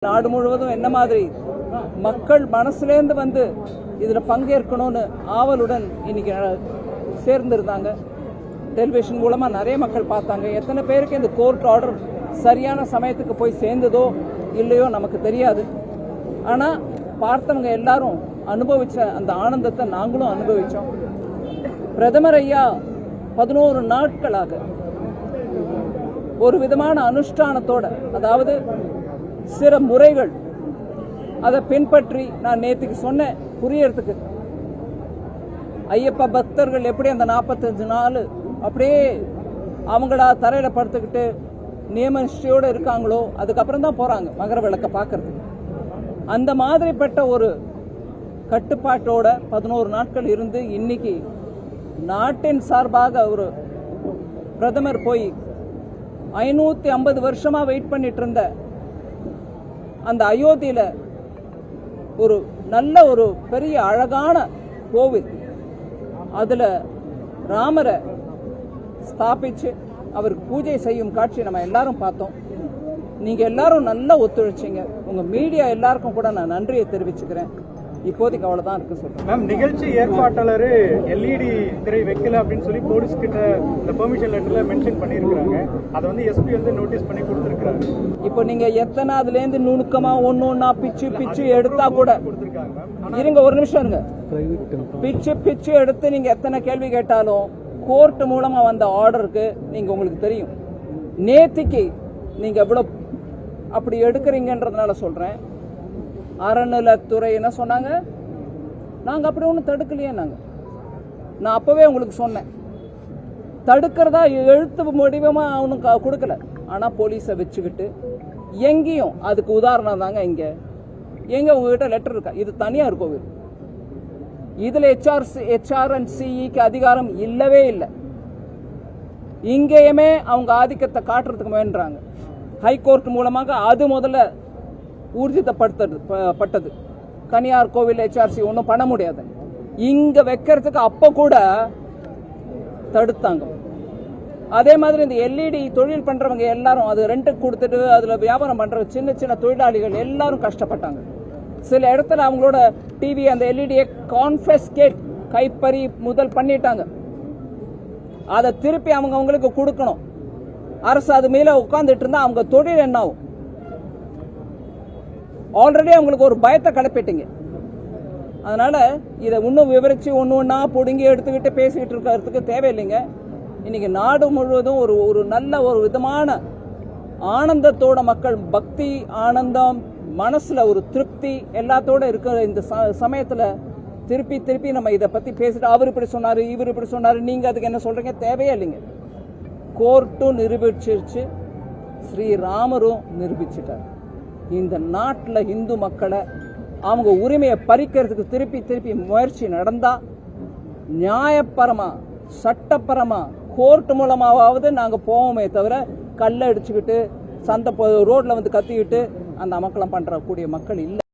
நாடு முழுவதும் என்ன மாதிரி மக்கள் மனசுலேருந்து வந்து இதில் பங்கேற்கணும்னு ஆவலுடன் இன்னைக்கு ந- சேர்ந்திருந்தாங்க. டெலிவிஷன் மூலமா நிறைய மக்கள் பார்த்தாங்க. எத்தனை பேருக்கு இந்த கோர்ட் ஆர்டர் சரியான சமயத்துக்கு போய் சேர்ந்ததோ இல்லையோ நமக்கு தெரியாது. ஆனா பார்த்தவங்க எல்லாரும் அனுபவிச்ச அந்த ஆனந்தத்தை நாங்களும் அனுபவிச்சோம். பிரதமர் ஐயா பதினோரு நாட்களாக ஒரு விதமான அனுஷ்டானத்தோட அதாவது சில முறைகள். அதை பின்பற்றி நான் நேற்றுக்கு சொன்னேன் புரியறதுக்கு. ஐயப்ப பக்தர்கள் எப்படி அந்த நாற்பத்தஞ்சு நாள் அப்படியே அவங்களா தரையில படுத்துக்கிட்டு நியம இருக்காங்களோ அதுக்கப்புறம் தான் போறாங்க மகர விளக்க பார்க்கறதுக்கு. அந்த மாதிரிப்பட்ட ஒரு கட்டுப்பாட்டோட பதினோரு நாட்கள் இருந்து இன்னைக்கு நாட்டின் சார்பாக ஒரு பிரதமர் போய் ஐநூத்தி ஐம்பது வருஷமா வெயிட் பண்ணிட்டு இருந்த அந்த அயோத்தியில ஒரு நல்ல ஒரு பெரிய அழகான கோவில். அதுல ராமரை ஸ்தாபிச்சு அவருக்கு பூஜை செய்யும் காட்சி நம்ம எல்லாரும் பார்த்தோம். நீங்க எல்லாரும் நல்லா ஒத்துழைச்சிங்க. உங்க மீடியா எல்லாருக்கும் கூட நான் நன்றியை தெரிவிச்சுக்கிறேன். இப்போதைக்கு அவ்வளவுதான் இருக்கு சொல்றேன் மேம் நிகழ்ச்சி ஏற்பாட்டாளர் எல்இடி திரை வைக்கல அப்படின்னு சொல்லி போலீஸ் கிட்ட இந்த பெர்மிஷன் லெட்டர்ல மென்ஷன் பண்ணியிருக்காங்க அதை வந்து எஸ்பி வந்து நோட்டீஸ் பண்ணி கொடுத்துருக்காரு இப்போ நீங்க எத்தனை அதுல இருந்து நுணுக்கமா ஒன்னு ஒன்னா பிச்சு பிச்சு எடுத்தா கூட கொடுத்துருக்காங்க இருங்க ஒரு நிமிஷம் இருங்க. பிச்சு பிச்சு எடுத்து நீங்க எத்தனை கேள்வி கேட்டாலும் கோர்ட் மூலமா வந்த ஆர்டருக்கு நீங்க உங்களுக்கு தெரியும். நேத்திக்கு நீங்க எவ்வளவு அப்படி எடுக்கிறீங்கன்றதுனால சொல்றேன். அறநிலத்துறை என்ன சொன்னாங்க. நாங்கள் அப்படி ஒன்றும் தடுக்கலையே நாங்கள் நான் அப்போவே உங்களுக்கு சொன்னேன். தடுக்கிறதா எழுத்து முடிவமாக அவனும் கொடுக்கல. ஆனால் போலீஸை வச்சுக்கிட்டு எங்கேயும் அதுக்கு உதாரணம் தாங்க இங்கே. எங்கே உங்ககிட்ட லெட்டர் இருக்கா? இது தனியார் கோவில் இதில் ஹெச்ஆர் ஹெச்ஆர் அண்ட் சிஇக்கு அதிகாரம் இல்லவே இல்லை. இங்கேயுமே அவங்க ஆதிக்கத்தை காட்டுறதுக்கு முயன்றாங்க. ஹைகோர்ட் மூலமாக அது முதல்ல ஊர்ஜிதப்படுத்தது ப- பட்டது கனியார் கோவில் ஹெச்ஆர்சி ஒன்றும் பண்ண முடியாது. இங்க வைக்கிறதுக்கு அப்ப கூட தடுத்தாங்க. அதே மாதிரி இந்த எல்இடி தொழில் பண்றவங்க எல்லாரும் அது ரெண்ட்டுக்கு கொடுத்துட்டு அதுல வியாபாரம் பண்ற சின்ன சின்ன தொழிலாளிகள் எல்லாரும் கஷ்டப்பட்டாங்க. சில இடத்துல அவங்களோட டிவி அந்த எல்இடியை கான்ஃபெஸ்கேட் கைப்பறி முதல் பண்ணிட்டாங்க. அதை திருப்பி அவங்க அவங்களுக்கு கொடுக்கணும். அரசு அது மேல உட்கார்ந்துட்டு இருந்தா அவங்க தொழில் என்ன ஆகும் ஆல்ரெடி அவங்களுக்கு ஒரு பயத்தை கிளப்பிட்டீங்க அதனால இதை இன்னும் விவரிச்சு ஒன்று ஒன்றா பிடுங்கி எடுத்துக்கிட்டு பேசிக்கிட்டு இருக்கிறதுக்கு தேவையில்லைங்க. இன்னைக்கு நாடு முழுவதும் ஒரு ஒரு நல்ல ஒரு விதமான ஆனந்தத்தோட மக்கள் பக்தி ஆனந்தம் மனசில் ஒரு திருப்தி எல்லாத்தோட இருக்கிற இந்த ச- சமயத்தில் திருப்பி திருப்பி நம்ம இதை பற்றி பேசிட்டு அவர் இப்படி சொன்னார் இவர் இப்படி சொன்னார் நீங்கள் அதுக்கு என்ன சொல்கிறீங்க தேவையே இல்லைங்க. கோர்ட்டும் நிரூபிச்சிருச்சு. ஸ்ரீராமரும் நிரூபிச்சிட்டார். இந்த நாட்டில் இந்து மக்களை அவங்க உரிமையை பறிக்கிறதுக்கு திருப்பி திருப்பி முயற்சி நடந்தா நியாயப்பரமா சட்டப்பரமா கோர்ட் மூலமாவது நாங்கள் போவோமே தவிர கல்லை அடிச்சுக்கிட்டு சந்தை ரோட்டில் ரோட்ல வந்து கத்திக்கிட்டு அந்த அமக்கலம் பண்ற கூடிய மக்கள் இல்லை.